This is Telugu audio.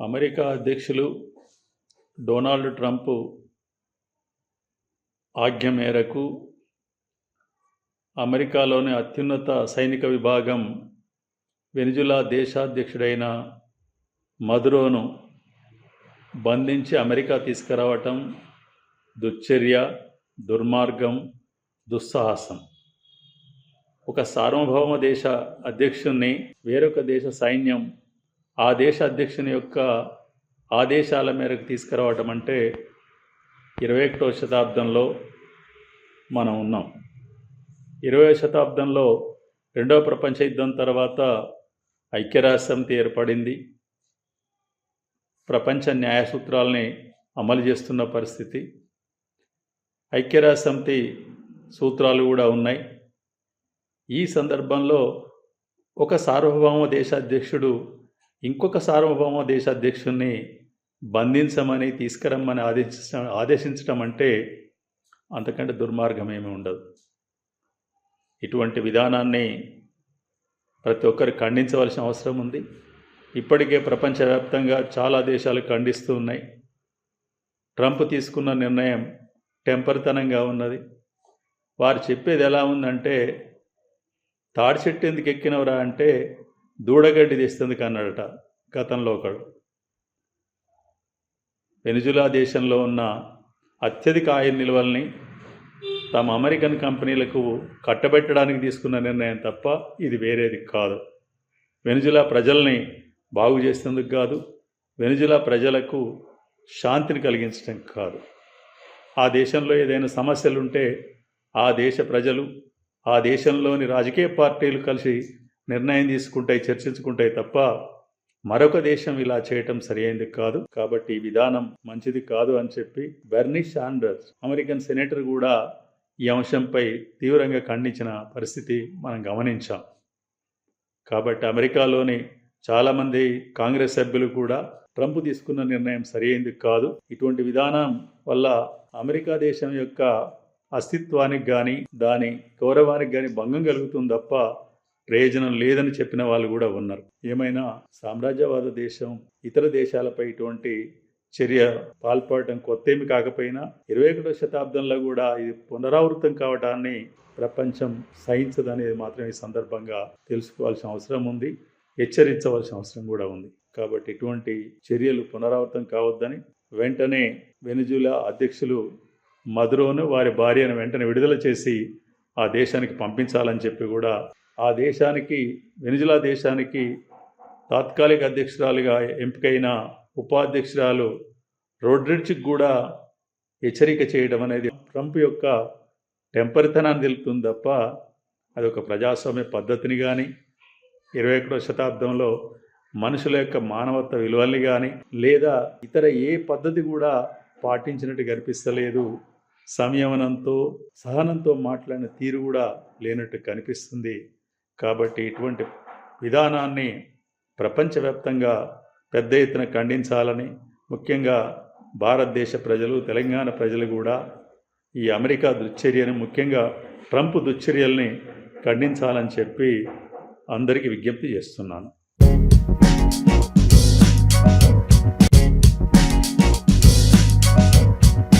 అమెరికా అధ్యక్షులు డొనాల్డ్ ట్రంప్ ఆజ్ఞ మేరకు అమెరికాలోని అత్యున్నత సైనిక విభాగం వెనిజులా దేశాధ్యక్షుడైన మదురోను బంధించి అమెరికా తీసుకురావటం దుశ్చర్య దుర్మార్గం దుస్సాహసం. ఒక సార్వభౌమ దేశ అధ్యక్షుణ్ణి వేరొక దేశ సైన్యం ఆ దేశ అధ్యక్షుని యొక్క ఆదేశాల మేరకు తీసుకురావటం అంటే ఇరవై ఒకటో శతాబ్దంలో మనం ఉన్నాం. ఇరవై శతాబ్దంలో రెండవ ప్రపంచ యుద్ధం తర్వాత ఐక్యరాజ్యసమితి ఏర్పడింది. ప్రపంచ న్యాయ సూత్రాలని అమలు చేస్తున్న పరిస్థితి. ఐక్యరాజ్యసమితి సూత్రాలు కూడా ఉన్నాయి. ఈ సందర్భంలో ఒక సార్వభౌమ దేశ అధ్యక్షుడు ఇంకొక సార్వభౌమ దేశాధ్యక్షుణ్ణి బంధించమని తీసుకురమ్మని ఆదేశించ ఆదేశించడం అంటే అంతకంటే దుర్మార్గం ఏమీ ఉండదు. ఇటువంటి విధానాన్ని ప్రతి ఒక్కరు ఖండించవలసిన అవసరం ఉంది. ఇప్పటికే ప్రపంచవ్యాప్తంగా చాలా దేశాలు ఖండిస్తూ ఉన్నాయి. ట్రంప్ తీసుకున్న నిర్ణయం టెంపరితనంగా ఉన్నది. వారు చెప్పేది ఎలా ఉందంటే తాడి చెట్టు ఎందుకు ఎక్కినవరా అంటే దూడగడ్డి తెస్తుంది అన్నాడట గతంలో ఒకడు. వెనుజులా దేశంలో ఉన్న అత్యధిక ఆయిల్ నిల్వల్ని తమ అమెరికన్ కంపెనీలకు కట్టబెట్టడానికి తీసుకున్న నిర్ణయం తప్ప ఇది వేరేది కాదు. వెనుజులా ప్రజల్ని బాగు చేసేందుకు కాదు వెనుజులా ప్రజలకు శాంతిని కలిగించడం కాదు. ఆ దేశంలో ఏదైనా సమస్యలు ఉంటే ఆ దేశ ప్రజలు ఆ దేశంలోని రాజకీయ పార్టీలు కలిసి నిర్ణయం తీసుకుంటాయి చర్చించుకుంటాయి తప్ప మరొక దేశం ఇలా చేయటం సరైనది కాదు. కాబట్టి ఈ విధానం మంచిది కాదు అని చెప్పి బెర్నీ శాండర్స్ అమెరికన్ సెనేటర్ కూడా ఈ అంశంపై తీవ్రంగా ఖండించిన పరిస్థితి మనం గమనించాం. కాబట్టి అమెరికాలోని చాలామంది కాంగ్రెస్ సభ్యులు కూడా ట్రంప్ తీసుకున్న నిర్ణయం సరైనది కాదు. ఇటువంటి విధానం వల్ల అమెరికా దేశం యొక్క అస్తిత్వానికి కానీ దాని గౌరవానికి కానీ భంగం కలుగుతుంది తప్ప ప్రయోజనం లేదని చెప్పిన వాళ్ళు కూడా ఉన్నారు. ఏమైనా సామ్రాజ్యవాద దేశం ఇతర దేశాలపై ఇటువంటి చర్య పాల్పడటం కొత్త ఏమి కాకపోయినా ఇరవై ఒకటో శతాబ్దంలో కూడా ఇది పునరావృతం కావటాన్ని ప్రపంచం సహించదనేది మాత్రం ఈ సందర్భంగా తెలుసుకోవాల్సిన అవసరం ఉంది హెచ్చరించవలసిన అవసరం కూడా ఉంది. కాబట్టి ఇటువంటి చర్యలు పునరావృతం కావద్దని వెంటనే వెనుజులా అధ్యక్షులు మధురోను వారి భార్యను వెంటనే విడుదల చేసి ఆ దేశానికి పంపించాలని చెప్పి కూడా ఆ దేశానికి వెనుజులా దేశానికి తాత్కాలిక అధ్యక్షురాలుగా ఎంపికైన ఉపాధ్యక్షురాలు రోడ్రిడ్జ్కి కూడా హెచ్చరిక చేయడం అనేది ట్రంప్ యొక్క టెంపరితనాన్ని తెలుపుతుంది తప్ప అది ఒక ప్రజాస్వామ్య పద్ధతిని కానీ ఇరవై ఒకటో శతాబ్దంలో మనుషుల యొక్క మానవత్వ విలువల్ని కానీ లేదా ఇతర ఏ పద్ధతి కూడా పాటించినట్టు కనిపిస్తలేదు. సంయమనంతో సహనంతో మాట్లాడిన తీరు కూడా లేనట్టు కనిపిస్తుంది. కాబట్టి ఇటువంటి విధానాన్ని ప్రపంచవ్యాప్తంగా పెద్ద ఎత్తున ఖండించాలని ముఖ్యంగా భారతదేశ ప్రజలు తెలంగాణ ప్రజలు కూడా ఈ అమెరికా దుశ్చర్యని ముఖ్యంగా ట్రంప్ దుశ్చర్యల్ని ఖండించాలని చెప్పి అందరికీ విజ్ఞప్తి చేస్తున్నాను.